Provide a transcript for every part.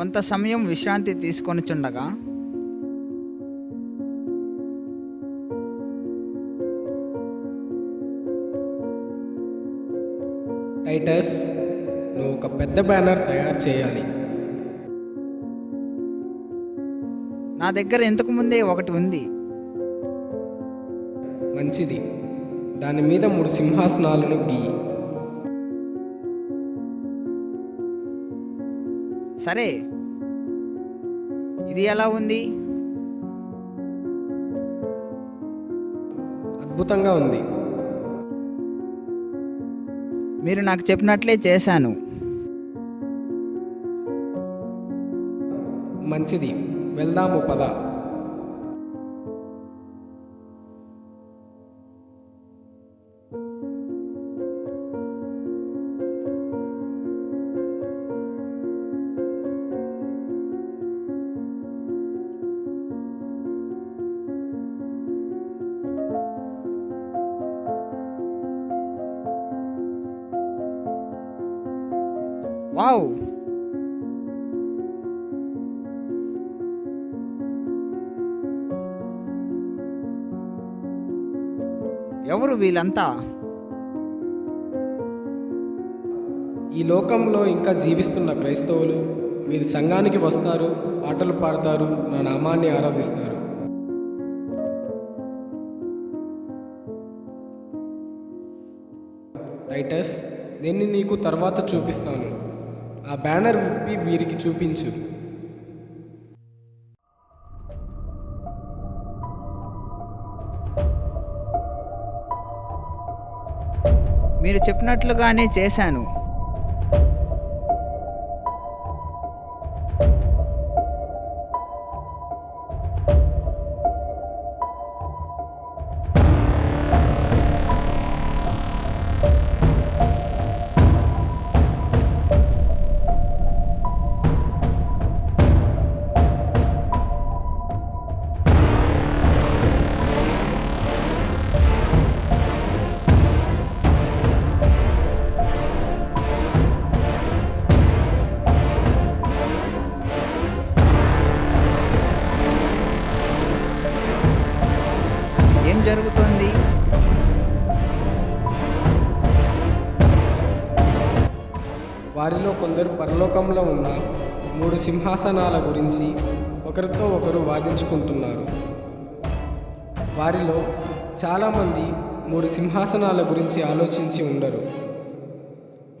కొంత సమయం విశ్రాంతి తీసుకొనిచుండగా టైటస్ నువ్వు ఒక పెద్ద బ్యానర్ తయారు చేయాలి. నా దగ్గర ఇంతకు ముందే ఒకటి ఉంది. మంచిది. దాని మీద మూడు సింహాసనాలను గీయి. సరే. ఇది ఎలా ఉంది? అద్భుతంగా ఉంది. మీరు నాకు చెప్పినట్లే చేశాను. మంచిది. వెళ్దాము పద. వావ్. ఎవరు వీళ్ళంతా? ఈ లోకంలో ఇంకా జీవిస్తున్న క్రైస్తవులు వీరి సంఘానికి వస్తారు పాటలు పాడతారు నా నామాన్ని ఆరాధిస్తారు. రైటర్స్ నేను నీకు తర్వాత చూపిస్తాను. ఆ బ్యానర్ విప్పి వీరికి చూపించు. మీరు చెప్పినట్లుగానే చేశాను. కొందరు పరలోకంలో ఉన్న మూడు సింహాసనాల గురించి ఒకరితో ఒకరు వాదించుకుంటున్నారు. వారిలో చాలామంది మూడు సింహాసనాల గురించి ఆలోచించి ఉండరు.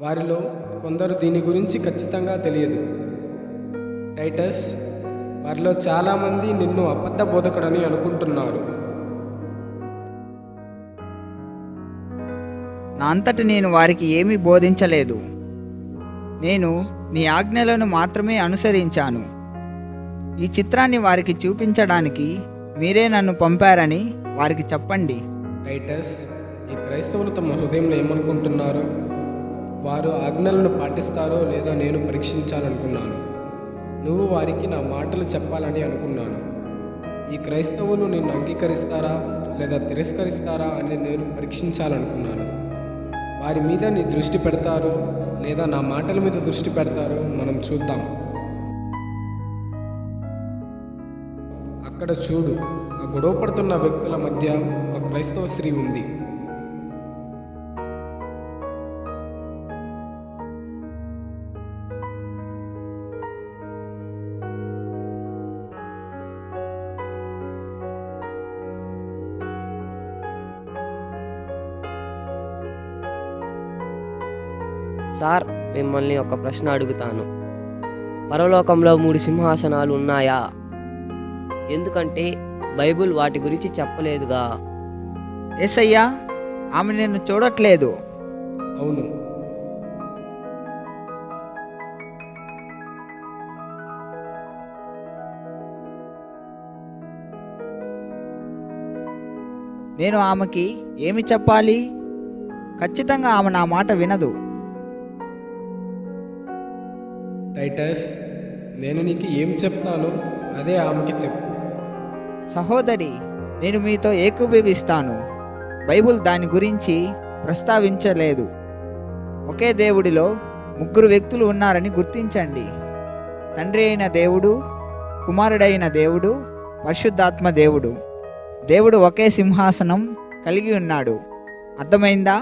వారిలో కొందరు దీని గురించి ఖచ్చితంగా తెలియదు. టైటస్ వారిలో చాలామంది నిన్ను అబద్ధ బోధకుడని అనుకుంటున్నారు. నా అంతటి నేను వారికి ఏమీ బోధించలేదు. నేను నీ ఆజ్ఞలను మాత్రమే అనుసరించాను. ఈ చిత్రాన్ని వారికి చూపించడానికి మీరే నన్ను పంపారని వారికి చెప్పండి. టైటస్ ఈ క్రైస్తవులు తమ హృదయంలో ఏమనుకుంటున్నారో వారు ఆజ్ఞలను పాటిస్తారో లేదో నేను పరీక్షించాలనుకున్నాను. నువ్వు వారికి నా మాటలు చెప్పాలని అనుకున్నాను. ఈ క్రైస్తవులు నిన్ను అంగీకరిస్తారా లేదా తిరస్కరిస్తారా అని నేను పరీక్షించాలనుకున్నాను. వారి మీద నీ దృష్టి పెడతారో లేదా నా మాటల మీద దృష్టి పెడతారో మనం చూద్దాం. అక్కడ చూడు ఆ గొడవ పడుతున్న వ్యక్తుల మధ్య ఒక క్రైస్తవ స్త్రీ ఉంది. సార్ మిమ్మల్ని ఒక ప్రశ్న అడుగుతాను. పరలోకంలో మూడు సింహాసనాలు ఉన్నాయా? ఎందుకంటే బైబిల్ వాటి గురించి చెప్పలేదుగా. ఏసయ్యా ఆమె నిన్ను చూడట్లేదు. అవును. నేను ఆమెకి ఏమి చెప్పాలి? ఖచ్చితంగా ఆమె నా మాట వినదు. టైటస్ నేను నీకు ఏం చెప్తానో అదే ఆమెకి చెప్పు. సహోదరి నేను మీతో ఏకీభవిస్తాను. బైబుల్ దాని గురించి ప్రస్తావించలేదు. ఒకే దేవుడిలో ముగ్గురు వ్యక్తులు ఉన్నారని గుర్తించండి. తండ్రి అయిన దేవుడు కుమారుడైన దేవుడు పరిశుద్ధాత్మ దేవుడు. దేవుడు ఒకే సింహాసనం కలిగి ఉన్నాడు. అర్థమైందా?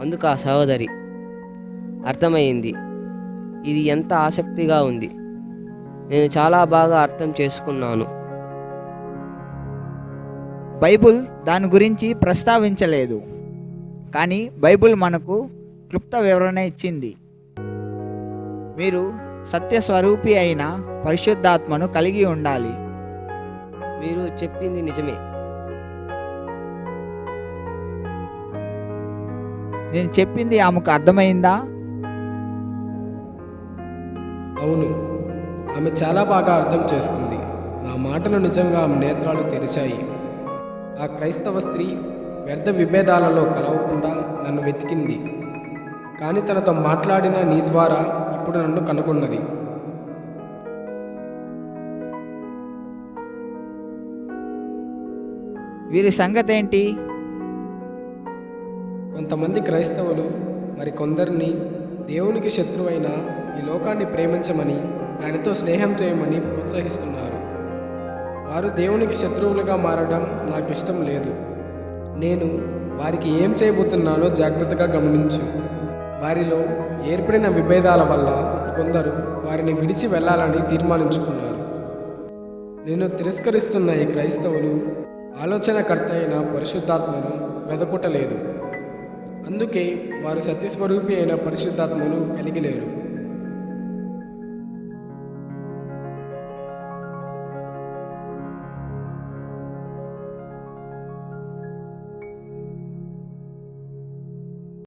అందుక సహోదరి అర్థమైంది ఇది ఎంత ఆసక్తిగా ఉంది. నేను చాలా బాగా అర్థం చేసుకున్నాను. బైబుల్ దాని గురించి ప్రస్తావించలేదు. కానీ బైబుల్ మనకు క్లుప్త వివరణ ఇచ్చింది. మీరు సత్యస్వరూపి అయిన పరిశుద్ధాత్మను కలిగి ఉండాలి. మీరు చెప్పింది నిజమే. నేను చెప్పింది ఆమెకు అర్థమైందా? అవును ఆమె చాలా బాగా అర్థం చేసుకుంది. నా మాటలు నిజంగా ఆమె నేత్రాలు తెరిచాయి. ఆ క్రైస్తవ స్త్రీ వ్యర్థ విభేదాలలో కలవకుండా నన్ను వెతికింది. కానీ తనతో మాట్లాడిన నీ ద్వారా ఇప్పుడు నన్ను కనుగొన్నది. వీరి సంగతి ఏంటి కొంతమంది క్రైస్తవులు మరి కొందరిని దేవునికి శత్రువైన ఈ లోకాన్ని ప్రేమించమని ఆయనతో స్నేహం చేయమని ప్రోత్సహిస్తున్నారు. వారు దేవునికి శత్రువులుగా మారడం నాకు ఇష్టం లేదు. నేను వారికి ఏం చేయబోతున్నానో జాగ్రత్తగా గమనించు. వారిలో ఏర్పడిన విభేదాల వల్ల కొందరు వారిని విడిచి వెళ్ళాలని తీర్మానించుకున్నారు. నేను తిరస్కరిస్తున్న ఈ క్రైస్తవులు ఆలోచనకర్త అయిన పరిశుద్ధాత్మను వెదకుటలేదు. అందుకే వారు సత్యస్వరూపి అయిన పరిశుద్ధాత్మను కలిగి లేరు